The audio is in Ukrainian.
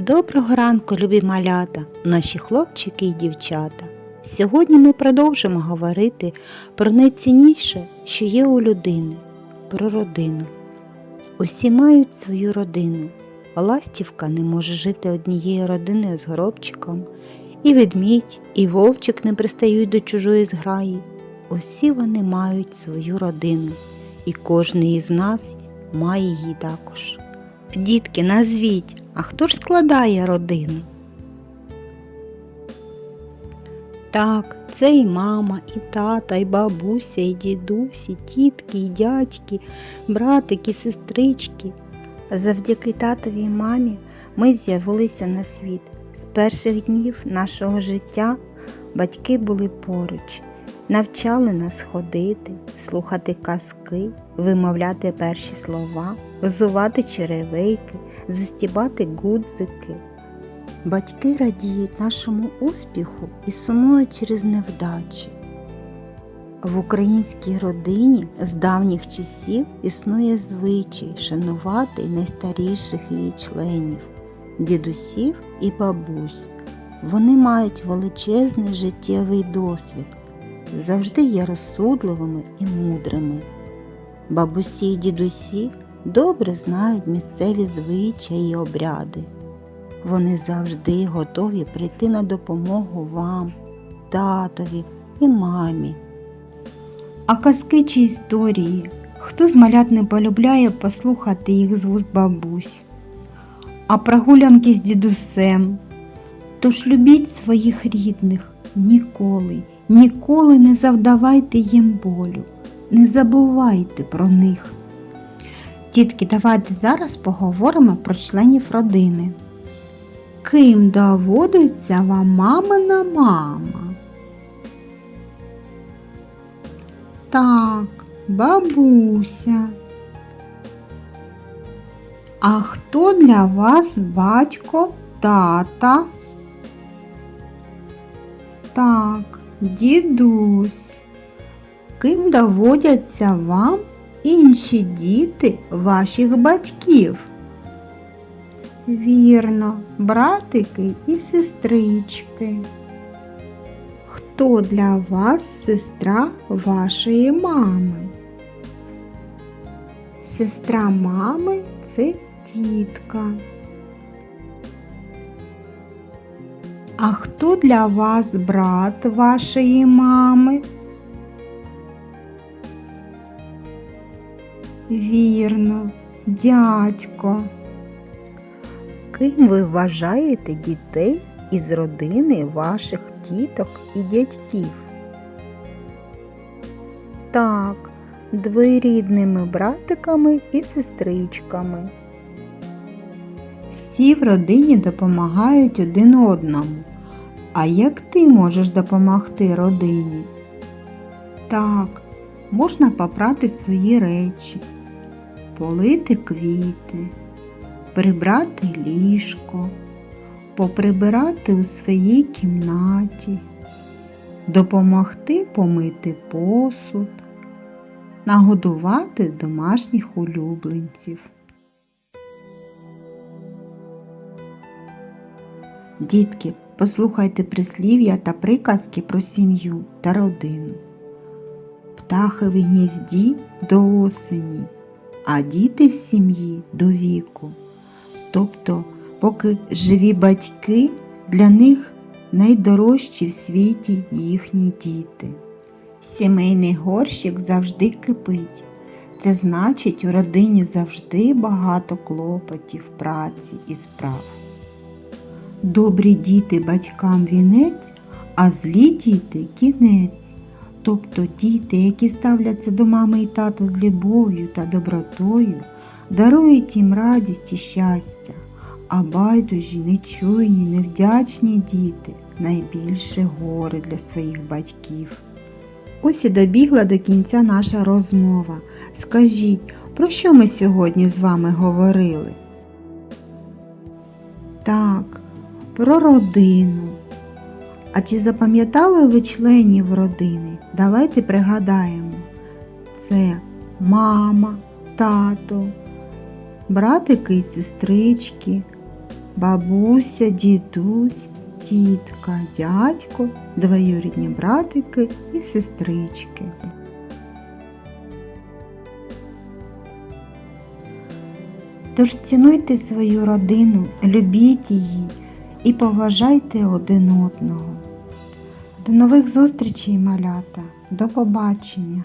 Доброго ранку, любі малята, наші хлопчики і дівчата. Сьогодні ми продовжимо говорити про найцінніше, що є у людини, про родину. Усі мають свою родину. Ластівка не може жити однією родиною з горобчиком, і ведмідь, і вовчик не пристають до чужої зграї. Усі вони мають свою родину, і кожен із нас має її також. Дітки, назвіть, а хто ж складає родину? Так, це і мама, і тата, і бабуся, і дідусь, і тітки, і дядьки, братики, сестрички. Завдяки татові і мамі ми з'явилися на світ. З перших днів нашого життя батьки були поруч, навчали нас ходити, слухати казки, вимовляти перші слова, взувати черевики, застібати гудзики. Батьки радіють нашому успіху і сумують через невдачі. В українській родині з давніх часів існує звичай шанувати найстаріших її членів дідусів і бабусь. Вони мають величезний життєвий досвід, завжди є розсудливими і мудрими. Бабусі і дідусі добре знають місцеві звичаї і обряди. Вони завжди готові прийти на допомогу вам, татові і мамі. А казки чи історії? Хто з малят не полюбляє послухати їх з вуст бабусь? А прогулянки з дідусем? Тож любіть своїх рідних ніколи, ніколи не завдавайте їм болю, не забувайте про них. Дітки, давайте зараз поговоримо про членів родини. Ким доводиться вам мамина мама? Так, бабуся. А хто для вас батько тата? Так, дідусь. Ким доводяться вам інші діти ваших батьків? Вірно, братики і сестрички. Хто для вас сестра вашої мами? Сестра мами це тітка. Хто для вас брат вашої мами? Вірно, дядько. Ким ви вважаєте дітей із родини ваших тіток і дядьків? Так, двоюрідними братиками і сестричками. Всі в родині допомагають один одному. А як ти можеш допомогти родині? Так, можна попрати свої речі, полити квіти, прибрати ліжко, поприбирати у своїй кімнаті, допомогти помити посуд, нагодувати домашніх улюбленців. Дітки, послухайте прислів'я та приказки про сім'ю та родину. Птахи в гнізді до осені, а діти в сім'ї до віку. Тобто, поки живі батьки, для них найдорожчі в світі їхні діти. Сімейний горщик завжди кипить. Це значить, у родині завжди багато клопотів, праці і справ. Добрі діти батькам вінець, а злі діти кінець. Тобто діти, які ставляться до мами і тата з любов'ю та добротою, дарують їм радість і щастя, а байдужі, нечуйні, невдячні діти найбільше горе для своїх батьків. Ось і добігла до кінця наша розмова. Скажіть, про що ми сьогодні з вами говорили? Так, про родину. А чи запам'ятали ви членів родини? Давайте пригадаємо. Це мама, тато, братики і сестрички, бабуся, дідусь, тітка, дядько, двоюрідні братики і сестрички. Тож цінуйте свою родину, любіть її і поважайте один одного. До нових зустрічей, малята. До побачення!